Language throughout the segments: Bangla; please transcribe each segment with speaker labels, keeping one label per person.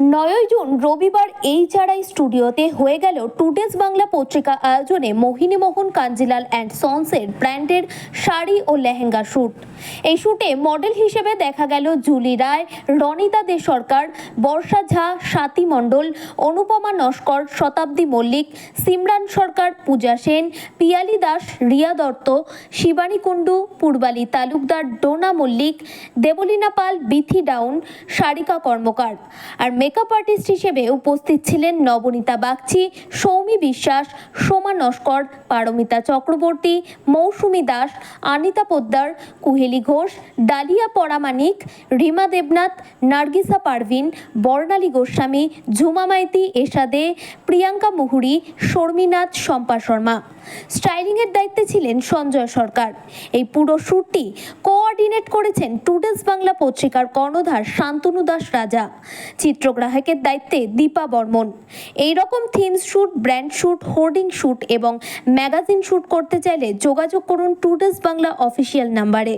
Speaker 1: নয়ই জুন রবিবার এই চারাই স্টুডিওতে হয়ে গেল টুডেস বাংলা পত্রিকা আয়োজনে মোহিনী মোহন, কাঞ্জিলাল অ্যান্ড সন্সের ব্র্যান্ডের শাড়ি ও লেহেঙ্গা শ্যুট এই শ্যুটে মডেল হিসেবে দেখা গেল জুলি রায়, রনিতা দে সরকার, বর্ষা ঝা, স্বাতি মণ্ডল, অনুপমা নস্কর, শতাব্দী মল্লিক, সিমরান সরকার, পূজা সেন, পিয়ালি দাস, রিয়া দত্ত, শিবানী কুণ্ডু, পূর্বালী তালুকদার, ডোনা মল্লিক, দেবলীনা পাল, বিথি ডাউন, সারিকা কর্মকার। আর মেকআপ আর্টিস্ট হিসেবে উপস্থিত ছিলেন নবনীতা বাগচি, সৌমি বিশ্বাস, সোমা নস্কর, পারমিতা চক্রবর্তী, মৌসুমী দাস, আনিতা পোদ্দার, কুহেলি ঘোষ, ডালিয়া পরামানিক, রিমা দেবনাথ, নার্গিসা পারভিন, বর্ণালী গোস্বামী, ঝুমা মাইতি এশাদে প্রিয়াঙ্কা মুহুরি, শর্মিনাথ, শম্পা শর্মা। স্টাইলিংয়ের দায়িত্বে ছিলেন সঞ্জয় সরকার। এই পুরো শ্যুটটি কোঅর্ডিনেট করেছেন টুডেস বাংলা পত্রিকার কর্ণধার শান্তনু দাস রাজা। চিত্রগ্রাহকের দায়িত্বে দীপা বর্মন। এই রকম themes shoot brand shoot hoarding shoot এবং ম্যাগাজিন শ্যুট করতে চাইলে যোগাযোগ করুন টুডেস বাংলা অফিসিয়াল নাম্বারে।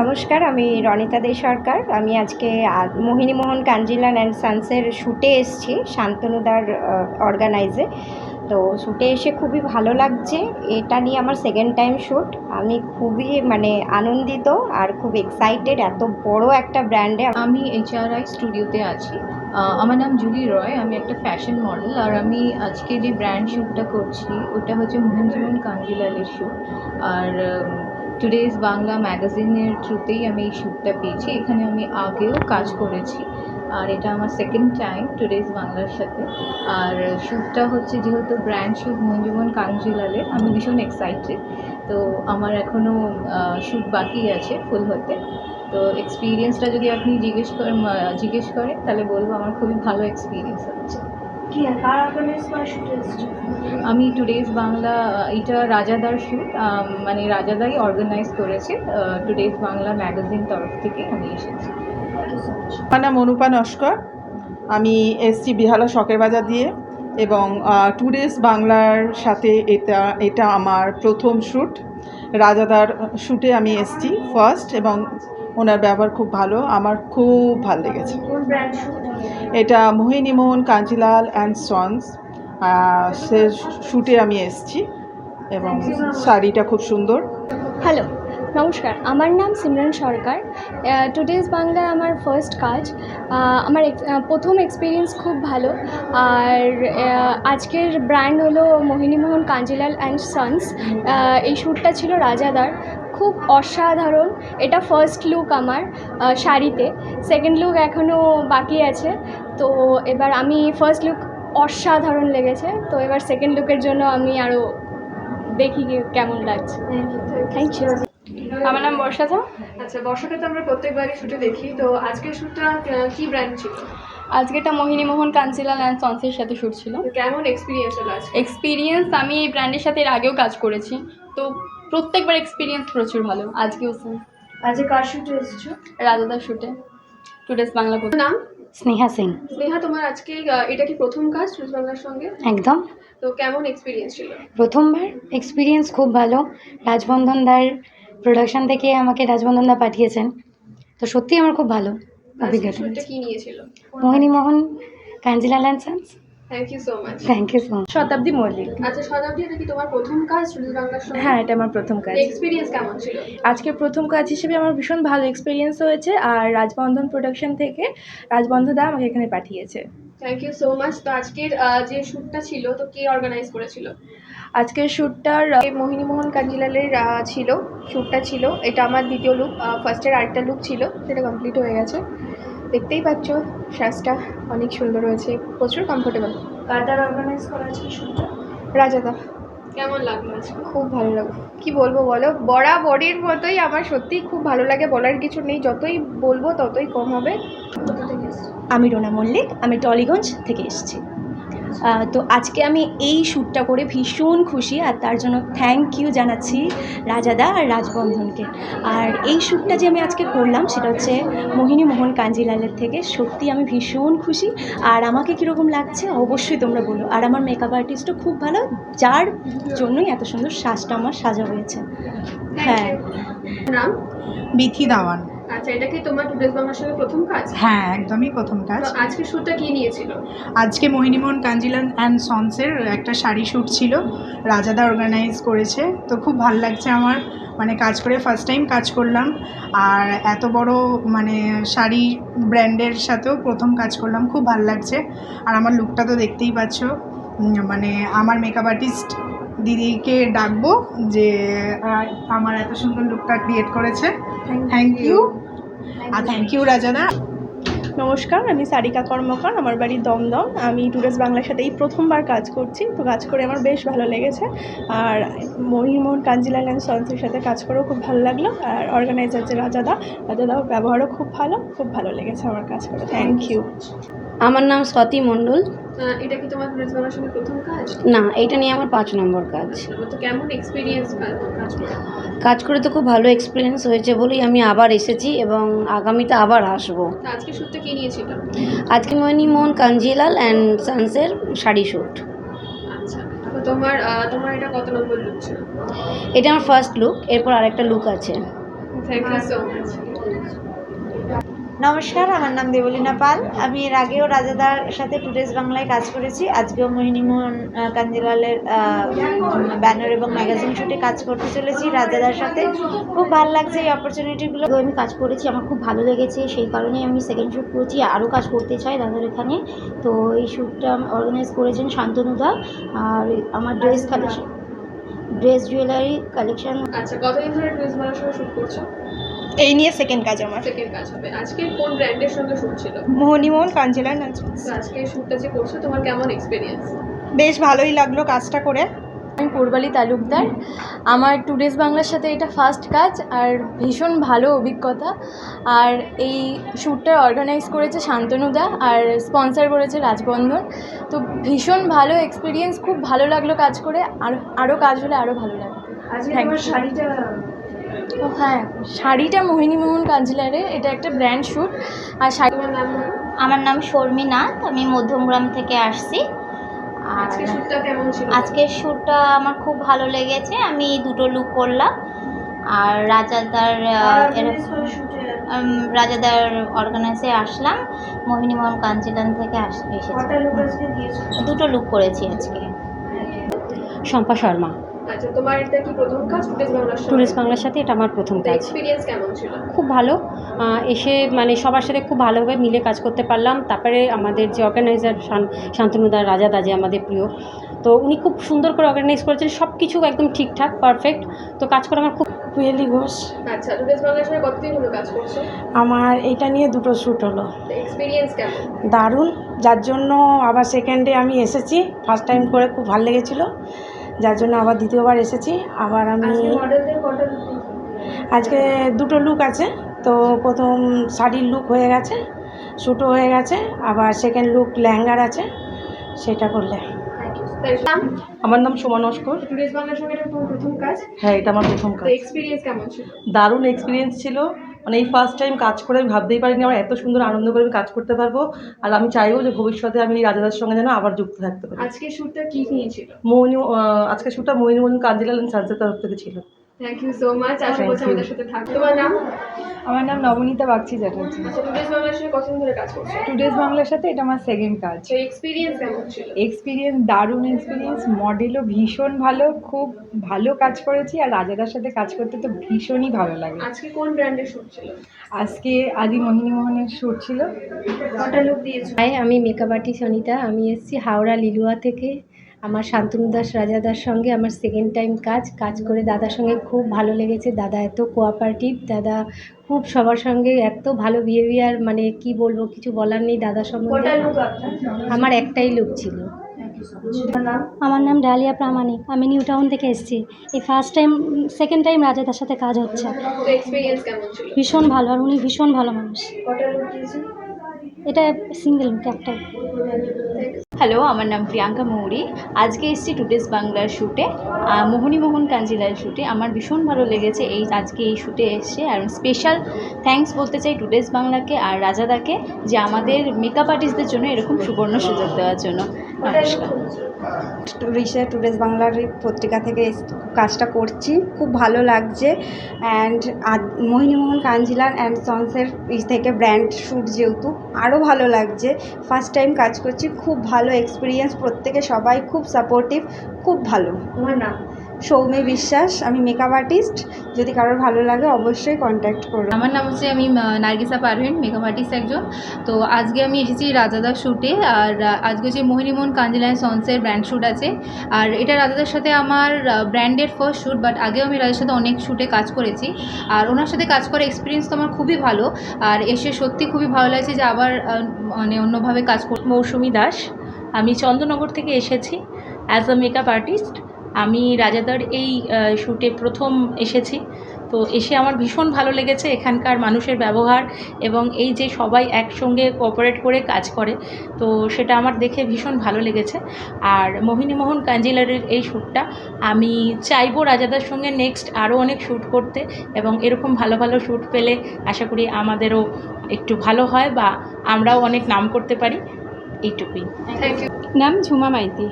Speaker 2: নমস্কার, আমি রনিতা দে সরকার। আমি আজকে মোহিনী মোহিনীমোহন কাঞ্জিলান অ্যান্ড সানসের শ্যুটে এসেছি, শান্তনুদার অর্গানাইজে তো শ্যুটে এসে খুবই ভালো লাগছে। এটা নিয়ে আমার সেকেন্ড টাইম শ্যুট আমি খুবই মানে আনন্দিত আর খুব এক্সাইটেড এত বড় একটা ব্র্যান্ডে
Speaker 3: আমি এইচআরআই স্টুডিওতে আছি। আমার নাম জুলি রয়, আমি একটা ফ্যাশন মডেল আর আমি আজকে যে ব্র্যান্ড শ্যুটটা করছি, ওটা হচ্ছে মোহনজীবন কাঞ্জিলালের শ্যুট আর টুডেজ বাংলা ম্যাগাজিনের থ্রুতেই আমি এই শ্যুটটা পেয়েছি। এখানে আমি আগেও কাজ করেছি। আর এটা আমার সেকেন্ড টাইম টুডেজ বাংলার সাথে। আর শ্যুটটা হচ্ছে যেহেতু ব্র্যান্ড শ্যুট মোহনজীবন কাঞ্জিলালের আমি ভীষণ এক্সাইটেড তো আমার এখনও শ্যুট বাকি আছে ফুল হতে। তো এক্সপিরিয়েন্সটা যদি আপনি জিজ্ঞেস করেন জিজ্ঞেস করেন তাহলে বলব আমার খুবই ভালো এক্সপিরিয়েন্স হচ্ছে। আমি টুডেজ বাংলা এটা রাজাদার শ্যুট মানে রাজাদাই অর্গানাইজ করেছে টুডেজ বাংলা ম্যাগাজিন তরফ থেকে আমি এসেছি।
Speaker 4: আমার নাম অনুপা নস্কর। আমি এসছি বিহালা শখের বাজার দিয়ে এবং টু ডেজ বাংলার সাথে এটা এটা আমার প্রথম শ্যুট রাজাদার শ্যুটে আমি এসছি ফার্স্ট এবং ওনার ব্যবহার খুব ভালো আমার খুব ভালো লেগেছে। এটা মোহিনী মোহন কাঞ্জিলাল অ্যান্ড সন্স। সে শ্যুটে আমি এসছি এবং শাড়িটা খুব সুন্দর।
Speaker 5: হ্যালো নমস্কার আমার নাম সিমরান সরকার। টুডেজ বাংলা আমার ফার্স্ট কাজ আমার প্রথম এক্সপিরিয়েন্স খুব ভালো। আর আজকের ব্র্যান্ড হলো মোহিনীমোহন কাঞ্জিলাল অ্যান্ড সন্স এই শ্যুটটা ছিল রাজাদার। খুব অসাধারণ। এটা ফার্স্ট লুক আমার শাড়িতে। সেকেন্ড লুক এখনও বাকি আছে। তো এবার আমি ফার্স্ট লুক অসাধারণ লেগেছে। তো এবার সেকেন্ড লুকের জন্য আমি আরও দেখি কেমন লাগছে। থ্যাংক ইউ
Speaker 6: আমার নাম বর্ষা ঝা
Speaker 7: আচ্ছা বর্ষাকে তো আমরা প্রত্যেকবারই শুটে দেখি। তো আজকের শুটটা কি ব্র্যান্ড ছিল?
Speaker 6: আজকেটা মোহিনী মোহন কাঞ্চিলাল অ্যান্ড সন্সের সাথে শ্যুট ছিল।
Speaker 7: কেমন এক্সপিরিয়েন্স হলো আজকে?
Speaker 6: এক্সপিরিয়েন্স আমি এই ব্র্যান্ডের সাথে এর আগেও কাজ করেছি। তো প্রত্যেকবার এক্সপিরিয়েন্স প্রচুর ভালো। আজকেও স্যার
Speaker 7: আজকে কার শুটে এসেছ?
Speaker 6: রাজাদার শ্যুটে টুডেস বাংলা
Speaker 7: নাম?
Speaker 8: স্নেহা সিং
Speaker 7: স্নেহা তোমার আজকে এটা কি প্রথম কাজ সুইস বাংলার সঙ্গে?
Speaker 8: একদম।
Speaker 7: তো কেমন এক্সপিরিয়েন্স ছিল?
Speaker 8: প্রথমবার এক্সপিরিয়েন্স খুব ভালো। রাজবন্ধন দার প্রোডাকশন থেকে আমাকে রাজবন্ধন দা পাঠিয়েছেন। তো সত্যি আমার খুব ভালো অভিজ্ঞতা Mohini Mohan Kanjilal and sons.
Speaker 7: Thank you so much
Speaker 8: thank you so much
Speaker 9: Shatabdi Mallick.
Speaker 7: আচ্ছা শতাব্দী এটা কি তোমার প্রথম কাজ বাংলার সঙ্গে?
Speaker 9: হ্যাঁ এটা আমার প্রথম কাজ।
Speaker 7: এক্সপিরিয়েন্স কেমন ছিল?
Speaker 9: আজকে প্রথম কাজ হিসেবে আমার ভীষণ ভালো এক্সপিরিয়েন্স হয়েছে আর রাজবন্ধন প্রোডাকশন থেকে রাজবন্ধ দা আমাকে এখানে পাঠিয়েছে।
Speaker 7: থ্যাংক ইউ সো মাচ তো আজকের যে শ্যুটটা ছিল তো কে অর্গানাইজ করেছিল?
Speaker 9: আজকের শ্যুটটার
Speaker 2: মোহিনীমোহন কাঞ্জিলালের ছিল শ্যুটটা ছিল। এটা আমার দ্বিতীয় লুক ফার্স্টের আরেকটা লুক ছিল সেটা কমপ্লিট হয়ে গেছে। দেখতেই পাচ্ছ সাজটা অনেক সুন্দর হয়েছে প্রচুর কমফোর্টেবল
Speaker 9: কার্ডার অর্গানাইজ করা আছে শ্যুটটা
Speaker 2: রাজাদা।
Speaker 7: কেমন লাগল আজকে?
Speaker 2: খুব ভালো লাগল। কি বলব বলো? বড়া বডির মতোই আমার সত্যিই খুব ভালো লাগে বলার কিছু নেই। যতই বলব ততই কম হবে।
Speaker 10: আমি রোনা মল্লিক আমি টলিগঞ্জ থেকে এসেছি। তো আজকে আমি এই শ্যুটটা করে ভীষণ খুশি আর তার জন্য থ্যাংক ইউ জানাচ্ছি রাজাদা আর রাজবন্ধনকে। আর এই শ্যুটটা যে আমি আজকে করলাম সেটা হচ্ছে মোহিনী মোহন কাঞ্জিলালের থেকে। সত্যি আমি ভীষণ খুশি। আর আমাকে কীরকম লাগছে অবশ্যই তোমরা বলো। আর আমার মেকআপ আর্টিস্টও খুব ভালো যার জন্যই এত সুন্দর সাজটা আমার সাজা হয়েছে। হ্যাঁ।
Speaker 4: বিথি দাওয়ান
Speaker 7: আচ্ছা এটা কি তোমার টুডেস বাংলার সঙ্গে প্রথম কাজ?
Speaker 11: হ্যাঁ একদমই প্রথম কাজ।
Speaker 7: তো আজকে শ্যুটটা কি নিয়েছিল?
Speaker 11: আজকে মোহিনীমোহন কাঞ্জিলান অ্যান্ড সন্সের একটা শাড়ি শ্যুট ছিল। রাজাদা অর্গানাইজ করেছে। তো খুব ভালো লাগছে আমার। মানে কাজ করে ফার্স্ট টাইম কাজ করলাম। আর এত বড় মানে শাড়ি ব্র্যান্ডের সাথেও প্রথম কাজ করলাম। খুব ভালো লাগছে। আর আমার লুকটা তো দেখতেই পাচ্ছ। মানে আমার মেকআপ আর্টিস্ট দিদিকে ডাকবো যে আমার এত সুন্দর লুকটা ক্রিয়েট করেছে। থ্যাংক ইউ আর থ্যাংক ইউ রাজাদা
Speaker 12: নমস্কার আমি সারিকা কর্মকার আমার বাড়ি দমদম। আমি টুরিস্ট বাংলার সাথে এই প্রথমবার কাজ করছি তো কাজ করে আমার বেশ ভালো লেগেছে। আর মহিমোহন কাঞ্জিলাল অ্যান্ড সন্সের সাথে কাজ করেও খুব ভালো লাগল। আর অর্গানাইজার যে রাজাদা রাজাদাও ব্যবহারও খুব ভালো খুব ভালো লেগেছে আমার কাজ করে। থ্যাংক ইউ
Speaker 13: আমার নাম স্বাতি মণ্ডল।
Speaker 7: এটা কি তোমার বাংলার সঙ্গে প্রথম কাজ?
Speaker 13: না এটা নিয়ে আমার পাঁচ নম্বর কাজ।
Speaker 7: তো কেমন এক্সপিরিয়েন্স কাজ করে?
Speaker 13: কাজ করে তো খুব ভালো এক্সপিরিয়েন্স হয়েছে বলেই আমি আবার এসেছি এবং আগামীতে আবার আসব।
Speaker 7: আজকে শ্যুটটা কি নিয়েছিল?
Speaker 13: আজকে মণিমোহন কাঞ্জিলাল অ্যান্ড সানসের শাড়ি শ্যুট
Speaker 7: আচ্ছা তোমার তোমার এটা কত নম্বর লুক ছিল?
Speaker 13: এটা আমার ফার্স্ট লুক এরপর আরেকটা লুক আছে।
Speaker 7: থ্যাংক ইউ সো মাচ
Speaker 14: নমস্কার আমার নাম দেবলীনা পাল। আমি এর আগেও রাজাদার সাথে টুডেস বাংলায় কাজ করেছি। আজকেও মোহিনীমোহন কাঞ্জিলালের ব্যানার এবং ম্যাগাজিন শুটে কাজ করতে চলেছি রাজাদার সাথে। খুব ভালো লাগছে এই অপরচুনিটিগুলো
Speaker 15: আমি কাজ করেছি আমার খুব ভালো লেগেছে। সেই কারণেই আমি সেকেন্ড শ্যুট করেছি। আরও কাজ করতে চাই দাদার এখানে। তো এই শ্যুটটা অর্গানাইজ করেছেন শান্তনুদা আর আমার dress collection dress jewellery collection
Speaker 7: আচ্ছা কতদিন ধরে বাংলার সঙ্গে শ্যুট করছ?
Speaker 12: এই নিয়ে সেকেন্ড কাজ আমার।
Speaker 7: সেকেন্ড কাজ হবে। আজকে কোন ব্র্যান্ডের সঙ্গে শ্যুট ছিল?
Speaker 12: মোহনীমোহন কাঞ্জিলাল
Speaker 7: তো আজকে শ্যুটটা যে করছ তোমার কেমন এক্সপিরিয়েন্স
Speaker 12: বেশ ভালোই লাগল কাজটা করে।
Speaker 6: আমি পূর্বালী তালুকদার। আমার টুডেস বাংলার সাথে এটা ফার্স্ট কাজ আর ভীষণ ভালো অভিজ্ঞতা। আর এই শ্যুটটা অর্গানাইজ করেছে শান্তনুদা আর স্পন্সর করেছে রাজবন্ধন। তো ভীষণ ভালো এক্সপিরিয়েন্স খুব ভালো লাগল কাজ করে। আর আরও কাজ হলে আরও ভালো লাগবে. ও হ্যাঁ শাড়িটা মোহিনীমোহন কাঞ্জিলারের এটা একটা ব্র্যান্ড শ্যুট আর শাড়ি
Speaker 15: আমার নাম শর্মী নাথ আমি মধ্যমগ্রাম থেকে আসছি। আর
Speaker 7: আজকে শ্যুটটা কেমন ছিল?
Speaker 15: আজকের শ্যুটটা আমার খুব ভালো লেগেছে আমি দুটো লুক করলাম। আর রাজাদার এরকম রাজাদার অর্গানাইজে আসলাম মোহিনীমোহন কাঞ্চিলান থেকে আস এসেছি। দুটো লুক করেছি আজকে।
Speaker 13: শম্পা শর্মা।
Speaker 7: আচ্ছা তোমার এটা কি প্রথম কাজ টুডেস বাংলার সঙ্গে
Speaker 13: টুরিস্ট বাংলার সাথে এটা আমার প্রথম কাজ।
Speaker 7: এক্সপিরিয়েন্স কেমন ছিল?
Speaker 13: খুব ভালো। এসে মানে সবার সাথে খুব ভালোভাবে মিলে কাজ করতে পারলাম। তারপরে আমাদের যে অর্গানাইজার শান্তনুদা রাজা দাজে আমাদের প্রিয় তো উনি খুব সুন্দর করে অর্গানাইজ করেছেন। সব কিছু একদম ঠিকঠাক পারফেক্ট তো কাজ করে আমার খুব
Speaker 12: কুয়েলি ঘোষ।
Speaker 7: আচ্ছা টুডেস বাংলার সঙ্গে কতদিন হলো কাজ করছ?
Speaker 12: আমার এটা নিয়ে দুটো শ্যুট হলো।
Speaker 7: এক্সপিরিয়েন্স কেমন?
Speaker 12: দারুণ। যার জন্য আবার সেকেন্ডে আমি এসেছি। ফার্স্ট টাইম করে খুব ভালো লেগেছিলো। যার জন্য আবার দ্বিতীয়বার এসেছি। আবার আমি
Speaker 7: আজকে
Speaker 12: দুটো লুক আছে। তো প্রথম শাড়ির লুক হয়ে গেছে শ্যুটও হয়ে গেছে আবার সেকেন্ড লুক ল্যাঙ্গার আছে সেটা করলে
Speaker 16: আমার নাম সোমা নস্কর
Speaker 7: টুডেস বাংলার সঙ্গে এটা তোমার প্রথম কাজ।
Speaker 16: হ্যাঁ এটা আমার প্রথম কাজ।
Speaker 7: এক্সপিরিয়েন্স কেমন
Speaker 16: দারুণ এক্সপিরিয়েন্স ছিল। মানে এই ফার্স্ট টাইম কাজ করে আমি ভাবতেই পারিনি আমার এত সুন্দর আনন্দ করে আমি কাজ করতে পারব। আর আমি চাইব যে ভবিষ্যতে আমি রাজাদার সঙ্গে যেন আবার যুক্ত থাকতে পারি।
Speaker 7: আজকে শ্যুটটা কি নিয়েছিল?
Speaker 16: মোহিনী আজকে শুটটা মোহিনী কাঞ্জিলাল সানসের তরফ থেকে ছিল।
Speaker 7: থ্যাংক ইউ সো মাচ আশা করছি আমাদের সাথে থাকবে তোমার নাম
Speaker 12: আমার নাম নবনীতা বাগচি চ্যাটার্জি।
Speaker 7: আচ্ছা টুডেস বাংলার সঙ্গে কতদিন ধরে কাজ করছ?
Speaker 12: টুডেস বাংলার সাথে এটা আমার সেকেন্ড কাজ।
Speaker 7: তো এক্সপিরিয়েন্স কেমন ছিল?
Speaker 12: এক্সপিরিয়েন্স দারুণ এক্সপিরিয়েন্স মডেলও ভীষণ ভালো খুব ভালো কাজ করেছি আর রাজাদার সাথে কাজ করতে তো ভীষণই ভালো লাগে।
Speaker 7: আজকে কোন ব্র্যান্ডের শ্যুট ছিল?
Speaker 12: আজকে আদি মোহিনী মোহনের শ্যুট ছিল।
Speaker 7: কটা লুক দিয়েছ?
Speaker 17: হাই আমি মেকআপ আর্টিস্ট অনিতা আমি এসেছি হাওড়া লিলুয়া থেকে। আমার শান্তনু দাস রাজাদার সঙ্গে আমার সেকেন্ড টাইম কাজ কাজ করে দাদার সঙ্গে খুব ভালো লেগেছে। দাদা এত কোঅপারেটিভ দাদা খুব সবার সঙ্গে এত ভালো বিহেভিয়ার মানে কি বলব কিছু বলার নেই দাদার সম্বন্ধে। আমার একটাই লুক ছিল।
Speaker 15: আমার নাম ডালিয়া প্রামাণিক। আমি নিউ টাউন থেকে এসেছি। এই ফার্স্ট টাইম সেকেন্ড টাইম রাজাদার সাথে কাজ হচ্ছে।
Speaker 7: তো এক্সপিরিয়েন্স কেমন ছিল?
Speaker 15: ভীষণ ভালো আর উনি ভীষণ ভালো মানুষ।
Speaker 7: কটা লুক দিয়েছ
Speaker 17: এটা সিঙ্গেল একটাই
Speaker 18: হ্যালো আমার নাম প্রিয়াঙ্কা মৌরি। আজকে এসেছি টুডেস বাংলার শ্যুটে মোহনী মোহন কাঞ্জিলার শ্যুটে আমার ভীষণ ভালো লেগেছে এই, আজকে এই শ্যুটে এসে আর স্পেশাল থ্যাংকস বলতে চাই টুডেস বাংলাকে আর রাজাদাকে যে আমাদের মেকআপ আর্টিস্টদের জন্য এরকম সুবর্ণ সুযোগ দেওয়ার জন্য। নমস্কার।
Speaker 2: টুরিস্টে টুরিস্ট বাংলার পত্রিকা থেকে কাজটা করছি। খুব ভালো লাগছে। অ্যান্ড মোহিনীমোহন কাঞ্জিলার অ্যান্ড সন্সের থেকে ব্র্যান্ড শ্যুট যেহেতু আরও ভালো লাগছে। ফার্স্ট টাইম কাজ করছি। খুব ভালো এক্সপিরিয়েন্স। প্রত্যেকে সবাই খুব সাপোর্টিভ। খুব ভালো।
Speaker 17: আমার নাম?
Speaker 2: সৌমি বিশ্বাস, আমি মেকআপ আর্টিস্ট যদি কারোর ভালো লাগে অবশ্যই কন্ট্যাক্ট করো।
Speaker 14: আমার নাম হচ্ছে আমি নার্গিসা পারভিন মেকআপ আর্টিস্ট একজন। তো আজকে আমি এসেছি রাজাদার শ্যুটে আর আজকে হচ্ছে মোহিনীমোহন কাঞ্জিলান সন্সের ব্র্যান্ড শ্যুট আছে। আর এটা রাজাদার সাথে আমার ব্র্যান্ডের ফার্স্ট শ্যুট বাট আগেও আমি রাজার সাথে অনেক শ্যুটে কাজ করেছি। আর ওনার সাথে কাজ করার এক্সপিরিয়েন্স তো আমার খুবই ভালো। আর এসে সত্যি খুবই ভালো লাগছে যে আবার মানে অন্যভাবে কাজ কর
Speaker 3: মৌসুমি দাস। আমি চন্দ্রনগর থেকে এসেছি অ্যাজ আ মেকআপ আর্টিস্ট আমি রাজাদার এই শ্যুটে প্রথম এসেছি। তো এসে আমার ভীষণ ভালো লেগেছে এখানকার মানুষের ব্যবহার এবং এই যে সবাই একসঙ্গে কোঅপারেট করে কাজ করে তো সেটা আমার দেখে ভীষণ ভালো লেগেছে। আর মোহিনীমোহন কাঞ্জিলারের এই শ্যুটটা আমি চাইব রাজাদার সঙ্গে নেক্সট আরও অনেক শ্যুট করতে এবং এরকম ভালো ভালো শ্যুট পেলে আশা করি আমাদেরও একটু ভালো হয় বা আমরাও অনেক নাম করতে পারি। এইটুকুই।
Speaker 6: থ্যাংক ইউ নাম ঝুমা মাইতি।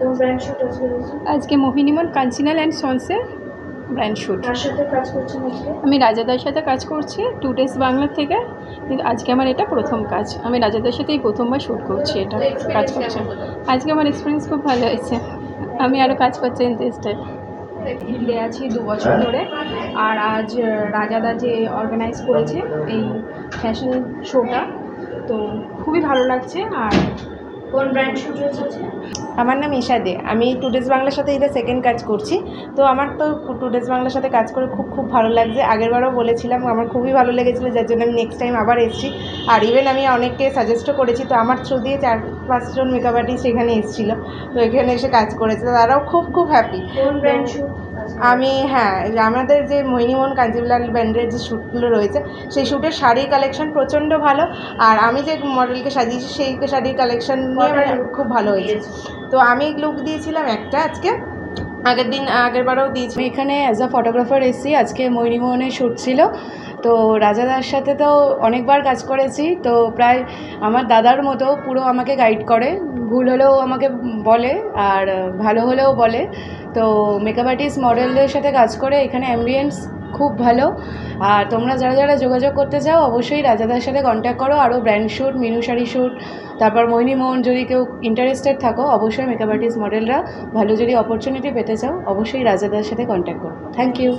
Speaker 9: কোন ব্র্যান্ড শ্যুট আজকে
Speaker 6: আজকে মোহিনীমন কাঞ্চিনাল অ্যান্ড সন্সের ব্র্যান্ড
Speaker 9: সাথে কাজ করছেন আজকে?
Speaker 6: আমি রাজাদার সাথে কাজ করছি টু ডেজ বাংলা থেকে। কিন্তু আজকে আমার এটা প্রথম কাজ। আমি রাজাদার সাথে এই প্রথমবার শ্যুট করছি এটা কাজ করছি। আজকে আমার এক্সপিরিয়েন্স খুব ভালো হয়েছে। আমি আরও কাজ করছি ইন্টারেস্টেড
Speaker 9: ফিল্ডে আছি দু বছর ধরে। আর আজ রাজাদা যে অর্গানাইজ করেছে এই ফ্যাশন শোটা তো খুবই ভালো লাগছে। আর কোন ব্র্যান্ড হয়েছে
Speaker 2: আমার নাম ঈশা দে। আমি টুডেস বাংলার সাথে এটা সেকেন্ড কাজ করছি। তো আমার তো টুডেস বাংলার সাথে কাজ করে খুব খুব ভালো লাগছে। আগেরবারও বলেছিলাম আমার খুবই ভালো লেগেছিলো যার জন্য আমি নেক্সট টাইম আবার এসেছি। আর ইভেন আমি অনেককে সাজেস্টও করেছি তো আমার থ্রু দিয়ে চার পাঁচজন মেকআপ আর্টিস্ট এখানে এসেছিল। তো এখানে এসে কাজ করেছে তারাও খুব খুব হ্যাপি
Speaker 9: কোন ব্র্যান্ড শ্যুট
Speaker 2: আমি হ্যাঁ আমাদের যে মোহিনীমোহন কাঞ্জিলাল ব্যান্ডের যে শ্যুটগুলো রয়েছে সেই শ্যুটের শাড়ির কালেকশন প্রচণ্ড ভালো। আর আমি যে মডেলকে সাজিয়েছি সেই শাড়ির কালেকশন নিয়ে আমার খুব ভালো হয়েছে। তো আমি লুক দিয়েছিলাম একটা আজকে। আগের দিন আগের বারেও দিয়েছি
Speaker 19: এখানে অ্যাজ আ ফটোগ্রাফার এসেছি আজকে ময়ূরীমোহনের শ্যুট ছিল। তো রাজাদার সাথে তো অনেকবার কাজ করেছি, তো প্রায় আমার দাদার মতো পুরো আমাকে গাইড করে। ভুল হলেও আমাকে বলে আর ভালো হলেও বলে। তো মেকআপ আর্টিস্ট মডেলদের সাথে কাজ করে এখানে অ্যাম্বিয়েন্স খুব ভালো। আর তোমরা যারা যারা যোগাযোগ করতে চাও, অবশ্যই রাজাদার সাথে কন্ট্যাক্ট করো। আরও brand shoot Minu sari shoot তারপর মোহিনীমোহন যদি কেউ ইন্টারেস্টেড থাকো, অবশ্যই মেকআপ আর্টিস্ট মডেলরা ভালো যদি অপরচুনিটি পেতে চাও, অবশ্যই রাজাদার সাথে কন্ট্যাক্ট করো। Thank you